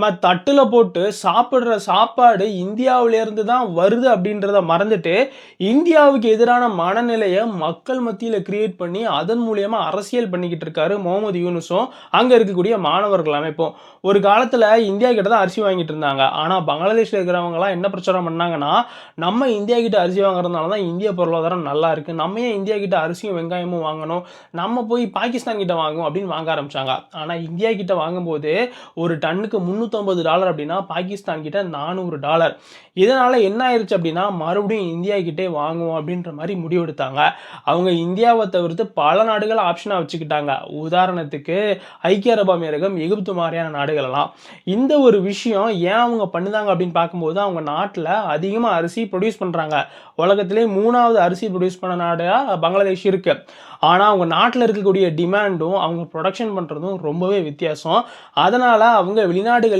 நம்ம தட்டில் போட்டு சாப்பிட்ற சாப்பாடு இந்தியாவிலேருந்து தான் வருது அப்படின்றத மறந்துட்டு இந்தியாவுக்கு எதிரான மனநிலையை மக்கள் மத்தியில் கிரியேட் பண்ணி அதன் மூலியமாக அரசியல் பண்ணிக்கிட்டு இருக்காரு முகமது யூனுஸும் அங்கே இருக்கக்கூடிய மாணவர்கள் அமைப்பும். ஒரு காலத்தில் இந்தியா கிட்ட தான் அரிசி வாங்கிட்டு இருந்தாங்க. ஆனால் பங்களாதேஷ்ல இருக்கிறவங்கலாம் என்ன பிரச்சாரம் பண்ணாங்கன்னா நம்ம இந்தியா கிட்ட அரிசி வாங்குறதுனால தான் இந்திய பொருளாதாரம் நல்லா இருக்குது நம்ம ஏன் இந்தியா கிட்ட அரிசியும் வெங்காயமும் வாங்கணும்? நம்ம போய் பாகிஸ்தான் கிட்ட வாங்குவோம் அப்படின்னு வாங்க ஆரம்பிச்சாங்க. ஆனால் இந்தியா கிட்ட வாங்கும்போது ஒரு டன்னுக்கு முந்நூற்றி முந்நூற்றம்பது டாலர் அப்படின்னா பாகிஸ்தான் கிட்ட நானூறு டாலர். இதனால என்ன ஆயிடுச்சு அப்படின்னா மறுபடியும் இந்தியா கிட்டே வாங்குவோம் அப்படின்ற மாதிரி முடிவெடுத்தாங்க அவங்க இந்தியாவை தவிர்த்து பல நாடுகளை ஆப்ஷனாக வச்சுக்கிட்டாங்க. உதாரணத்துக்கு ஐக்கிய அரபு அமீரகம் எகிப்து மாதிரியான நாடுகள் எல்லாம் இந்த ஒரு விஷயம் ஏன் அவங்க பண்ணுதாங்க அப்படின்னு பார்க்கும்போது அவங்க நாட்டில் அதிகமாக அரிசி ப்ரொடியூஸ் பண்ணுறாங்க உலகத்திலே மூணாவது அரிசி ப்ரொடியூஸ் பண்ண நாடாக பங்களாதேஷ் இருக்கு. ஆனால் அவங்க நாட்டில் இருக்கக்கூடிய டிமாண்டும் அவங்க ப்ரொடக்ஷன் பண்ணுறதும் ரொம்பவே வித்தியாசம். அதனால் அவங்க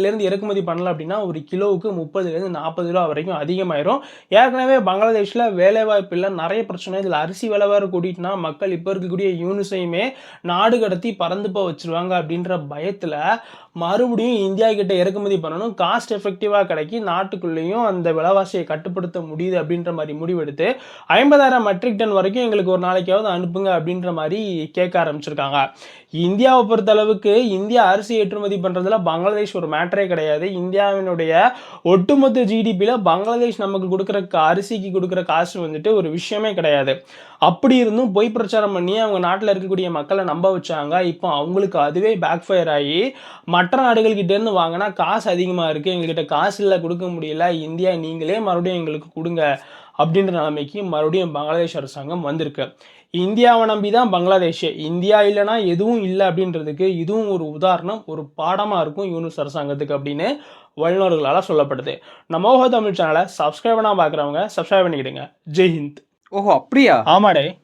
இருந்து இறக்குமதி பண்ணல அப்படின்னா ஒரு கிலோவுக்கு முப்பதுலேருந்து நாற்பது ரூபா வரைக்கும் அதிகமாயிரும். ஏற்கனவே பங்களாதேஷில் வேலைவாய்ப்பு இல்லை நிறைய பிரச்சனை. இதில் அரிசி விலை கூட்டிட்டுனா மக்கள் இப்போ இருக்கக்கூடிய யூனிஸையுமே நாடு கடத்தி பறந்து போக வச்சிருவாங்க அப்படின்ற பயத்தில் மறுபடியும் இந்தியா கிட்ட இறக்குமதி பண்ணணும். காஸ்ட் எஃபெக்டிவாக கிடைக்கி நாட்டுக்குள்ளேயும் அந்த விலைவாசியை கட்டுப்படுத்த முடியுது அப்படின்ற மாதிரி முடிவெடுத்து ஐம்பதாயிரம் மெட்ரிக் டன் வரைக்கும் எங்களுக்கு ஒரு நாளைக்காவது அனுப்புங்க அப்படின்ற மாதிரி கேட்க ஆரம்பிச்சிருக்காங்க. இந்தியாவை பொறுத்தளவுக்கு இந்தியா அரிசி ஏற்றுமதி பண்ணுறதுல பங்களாதேஷ் ஒரு மேட்டரே கிடையாது. இந்தியாவினுடைய ஒட்டுமொத்த ஜிடிபியில் பங்களாதேஷ் நமக்கு கொடுக்குற அரிசிக்கு கொடுக்குற காசு வந்துட்டு ஒரு விஷயமே கிடையாது. அப்படி இருந்தும் பொய் பிரச்சாரம் பண்ணி அவங்க நாட்டில் இருக்கக்கூடிய மக்களை நம்ப வச்சாங்க. இப்போ அவங்களுக்கு அதுவே பேக் ஃபயர் ஆகி மற்ற நாடுகள் வாங்கினா காசு அதிகமாக இருக்குது எங்ககிட்ட காசு இல்லை கொடுக்க முடியல. இந்தியா நீங்களே மறுபடியும் எங்களுக்கு கொடுங்க. அப்படின்ற நிலைமைக்கு மறுபடியும் பங்களாதேஷ் அரசாங்கம் வந்திருக்கு. இந்தியாவை நம்பி தான் பங்களாதேஷ். இந்தியா இல்லைன்னா எதுவும் இல்லை அப்படின்றதுக்கு இதுவும் ஒரு உதாரணம் ஒரு பாடமாக இருக்கும் யூனிஸ் அரசாங்கத்துக்கு அப்படின்னு வல்லுநர்களால் சொல்லப்படுது. நம்ம தமிழ் சேனலை சப்ஸ்கிரைப் பண்ணால் பார்க்குறவங்க சப்ஸ்கிரைப் பண்ணிக்கிடுங்க. ஜெய் ஹிந்த். ஓஹோ அப்படியா? ஆமாடே.